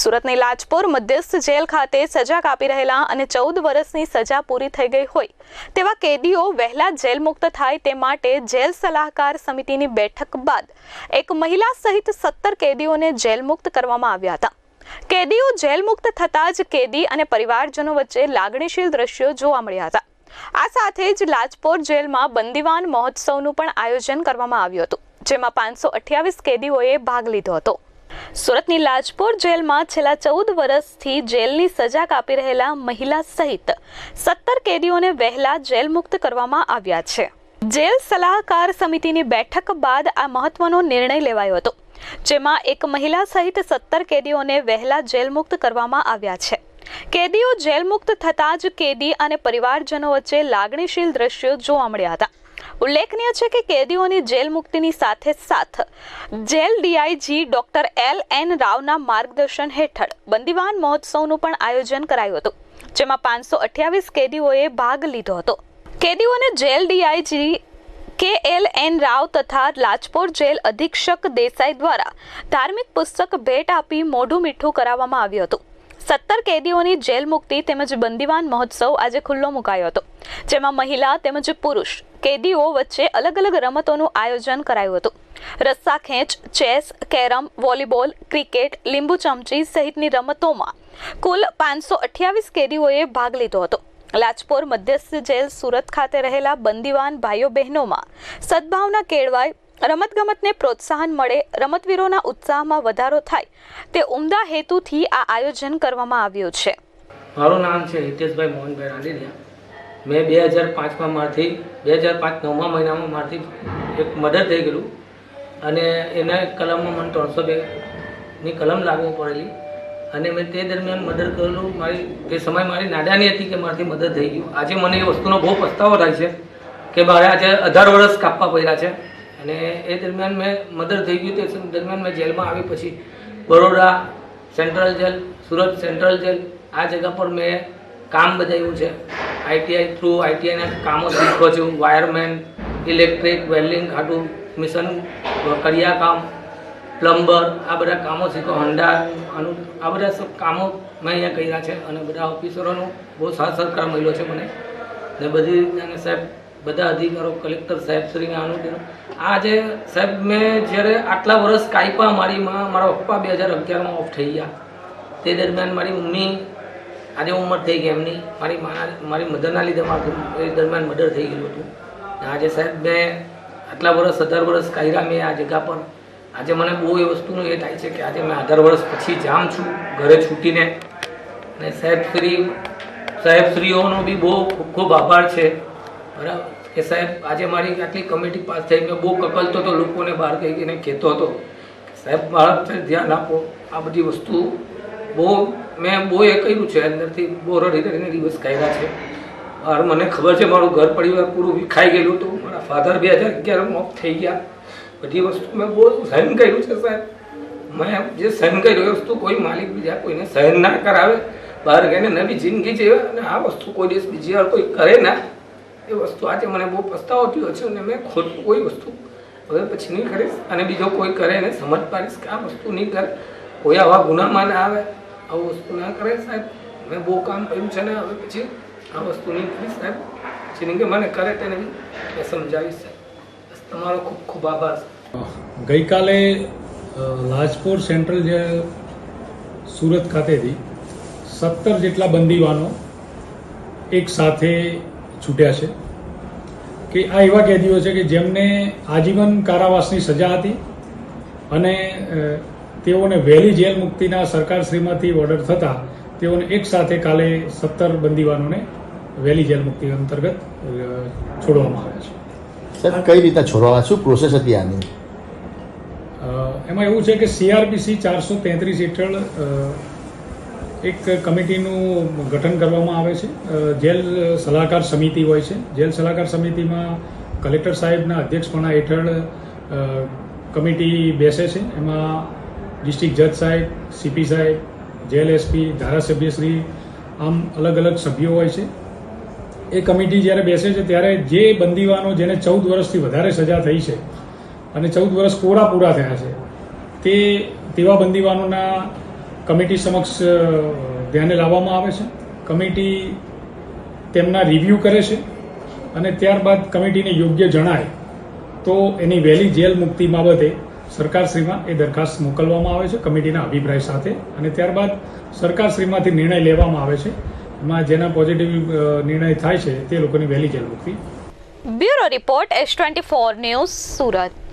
સુરતની લાજપોર મધ્યસ્થ જેલ ખાતે સજા કાપી રહેલા અને ચૌદ વર્ષની સજા પૂરી થઈ ગઈ હોય તેવા કેદીઓ વહેલા જેલ મુક્ત થાય તે માટે જેલ સલાહકાર સમિતિની બેઠક બાદ એક મહિલા સહિત સત્તર કેદીઓને જેલ મુક્ત કરવામાં આવ્યા હતા. કેદીઓ જેલ મુક્ત થતાં જ કેદી અને પરિવારજનો વચ્ચે લાગણીશીલ દ્રશ્યો જોવા મળ્યા હતા. આ સાથે જ લાજપોર જેલમાં બંદીવાન મહોત્સવનું પણ આયોજન કરવામાં આવ્યું હતું, જેમાં પાંચસો અઠ્યાવીસ કેદીઓએ ભાગ લીધો હતો. સુરતની લાજપોર જેલમાં છેલ્લા ચૌદ વર્ષથી જેલની સજા કાપી રહેલા મહિલા સહિત સત્તર કેદીઓને વહેલા જેલ મુક્ત કરવામાં આવ્યા છે. જેલ સલાહકાર સમિતિની બેઠક બાદ આ મહત્વનો નિર્ણય લેવાયો હતો, જેમાં એક મહિલા સહિત સત્તર કેદીઓને વહેલા જેલ મુક્ત કરવામાં આવ્યા છે. કેદીઓ જેલ મુક્ત થતાં જ કેદી અને પરિવારજનો વચ્ચે લાગણીશીલ દ્રશ્યો જોવા મળ્યા હતા. ઉલ્લેખનીય છે કે કેદીઓની જેલ મુક્તિની સાથે સાથ. Jail DIG doctor L N રાવના માર્ગદર્શન હેઠળ બંદીવાન મહોત્સવનું પણ આયોજન કરાયું હતું, જેમાં પાંચસો અઠ્યાવીસ કેદીઓએ ભાગ લીધો હતો. કેદીઓને jail DIG K L N Rao તથા લાજપોર જેલ અધિક્ષક દેસાઈ દ્વારા ધાર્મિક પુસ્તક ભેટ આપી મોઢું મીઠું કરાવવામાં આવ્યું હતું. સત્તર કેદીઓની જેલ મુક્તિ તેમજ બંદીવાન મહોત્સવ આજે ખુલ્લો મુકાયો હતો, જેમાં મહિલા તેમજ પુરુષ કેદીઓ વચ્ચે અલગ અલગ રમતોનું આયોજન કરાયું હતું. રસ્સા ખેંચ ચેસ, કેરમ, વોલીબોલ, ક્રિકેટ, લીંબુ ચમચી સહિતની રમતોમાં કુલ પાંચસો અઠ્યાવીસ કેદીઓએ ભાગ લીધો હતો. લાજપોર મધ્યસ્થ જેલ સુરત ખાતે રહેલા બંદીવાન ભાઈઓ બહેનોમાં સદભાવના કેળવાય રમતગમતને પ્રોત્સાહન મળે, રમતવીરોના ઉત્સાહમાં વધારો થાય, તે ઉમદા હેતુથી આ આયોજન કરવામાં આવ્યું છે. મારું નામ છે હિતેશભાઈ મોહનભાઈ રાંદેરિયા મેં બે હજાર પાંચમાં મારથી, બે હજાર પાંચ નવમા મહિનામાં મારથી એક મદદ થઈ ગયેલું અને એના કલમમાં મને ત્રણસો બેની કલમ લાગવું પડેલી અને મેં તે દરમિયાન મદદ કરેલું. મારી, તે સમય મારી નાદાની હતી કે મારાથી મદદ થઈ ગયું. આજે મને એ વસ્તુનો બહુ પસ્તાવો થાય છે કે મારે આજે અઢાર વર્ષ કાપવા પડ્યા છે. અને એ દરમિયાન મેં મદર થઈ ગયું તે દરમિયાન મેં જેલમાં આવી પછી Baroda central jail, Surat central jail, આ જગ્યા પર મેં કામ બજાવ્યું છે. આઈટીઆઈ થ્રુ આઈટીઆઈના કામો શીખો છું. વાયરમેન, ઇલેક્ટ્રિક, વેલ્ડિંગ, ખાટું, મિશન, કરિયા કામ, પ્લમ્બર, આ બધા કામો શીખો. અનુ, આ બધા કામો મેં અહીંયા કર્યા છે અને બધા ઓફિસરોનો બહુ સાથ સહકાર મળ્યો છે મને. ને બધી, અને સાહેબ બધા અધિકારો કલેક્ટર સાહેબ શ્રીને આનું આજે સાહેબ મેં જ્યારે આટલા વર્ષ કાપ્યા મારી માં, મારા પપ્પા બે હજાર અગિયારમાં ઓફ થઈ ગયા. તે દરમિયાન મારી મમ્મી આજે ઉંમર થઈ ગઈ એમની. મારી મારી મધરના લીધે મારું એ દરમિયાન મર્ડર થઈ ગયું હતું. આજે સાહેબ મેં આટલા વર્ષ, અઢાર વર્ષ કાયરા મેં આ જગ્યા પર. આજે મને બહુ એ વસ્તુનું એ થાય છે કે આજે મેં અઢાર વર્ષ પછી જામ છું, ઘરે છૂટીને. અને સાહેબ શ્રી, સાહેબ શ્રીઓનો બી બહુ ખૂબ ખૂબ આભાર છે. બરાબર. કે સાહેબ, આજે મારી આટલી કમિટી પાસ થઈ મેં બહુ કકલતો હતો લોકોને બહાર કહી કહીને કહેતો હતો. સાહેબ પર ધ્યાન આપો. આ બધી વસ્તુ બહુ, મેં બહુ એ કર્યું છે, અંદરથી બહુ રડી રડીને દિવસ કાઢ્યા છે. બહાર મને ખબર છે, મારું ઘર પરિવાર પૂરું વિખાઈ ગયેલું હતું. મારા ફાધર બે હજાર અગિયાર મોફ થઈ ગયા. બધી વસ્તુ મેં બહુ સહન કર્યું છે, સાહેબ. મેં જે સહન કર્યું એ વસ્તુ કોઈ માલિક બીજા કોઈને સહન ના કરાવે. બહાર ગઈને નવી જિંદગી જીવે અને આ વસ્તુ કોઈ દિવસ બીજી વાર કોઈ કરે ના. એ વસ્તુ આજે મને બહુ પસ્તાવો થયો છે અને મેં ખોટું કોઈ વસ્તુ હવે પછી નહીં કરીશ અને બીજો કોઈ કરે એને સમજ પાડીશ કે આ વસ્તુ નહીં કરે. કોઈ આવા ગુનામાં ના આવે, આવું વસ્તુ ના કરે સાહેબ. મેં બહુ કામ કર્યું છે ને હવે પછી આ વસ્તુ નહીં કરીશ સાહેબ. પછી નહીં કે મને કરે તેને મેં સમજાવીશ સાહેબ. બસ તમારો ખૂબ ખૂબ આભાર ગઈકાલે લાજપોર સેન્ટ્રલ જે સુરત ખાતેથી સત્તર જેટલા બંદીવાનો એક સાથે છૂટ્યા છે. કે આ એવા કેદીઓ છે કે જેમને આજીવન કારાવાસની સજા હતી અને તેઓને વહેલી જેલ મુક્તિના સરકારશ્રીમાંથી ઓર્ડર થતા તેઓને એક સાથે કાલે સત્તર બંદીવાનોને વહેલી જેલ મુક્તિ અંતર્ગત છોડવામાં આવ્યા છે. સર કઈ રીતે છોડવા શું પ્રોસેસ હતી આની? એમાં એવું છે કે સીઆરપીસી ચારસો તેત્રીસ હેઠળ એક કમિટીનું ગઠન કરવામાં આવે છે. જેલ સલાહકાર સમિતિ હોય છે. જેલ સલાહકાર સમિતિમાં કલેક્ટર સાહેબના અધ્યક્ષપણા હેઠળ કમિટી બેસે છે. એમાં ડિસ્ટ્રિક્ટ જજ સાહેબ, સીપી સાહેબ, જેલ એસપી, ધારાસભ્યશ્રી, આમ અલગ અલગ સભ્યો હોય છે. એ કમિટી જ્યારે બેસે છે, ત્યારે જે બંદીવાનો જેને ચૌદ વર્ષથી વધારે સજા થઈ છે અને ચૌદ વર્ષ કોરા પૂરા થયા છે, તે તેવા બંદીવાનોના કમિટી સમક્ષ ધ્યાને લાવવામાં આવે છે. કમિટી તેમના રિવ્યૂ કરે છે અને ત્યારબાદ કમિટીને યોગ્ય જણાય તો એની વહેલી જેલ મુક્તિ બાબતે સરકારશ્રીમાં એ દરખાસ્ત મોકલવામાં આવે છે કમિટીના અભિપ્રાય સાથે અને ત્યારબાદ સરકારશ્રીમાંથી નિર્ણય લેવામાં આવે છે. એમાં જેના પોઝિટિવ નિર્ણય થાય છે તે લોકોની વહેલી જેલ મુક્તિ. Bureau report, S twenty four news Surat.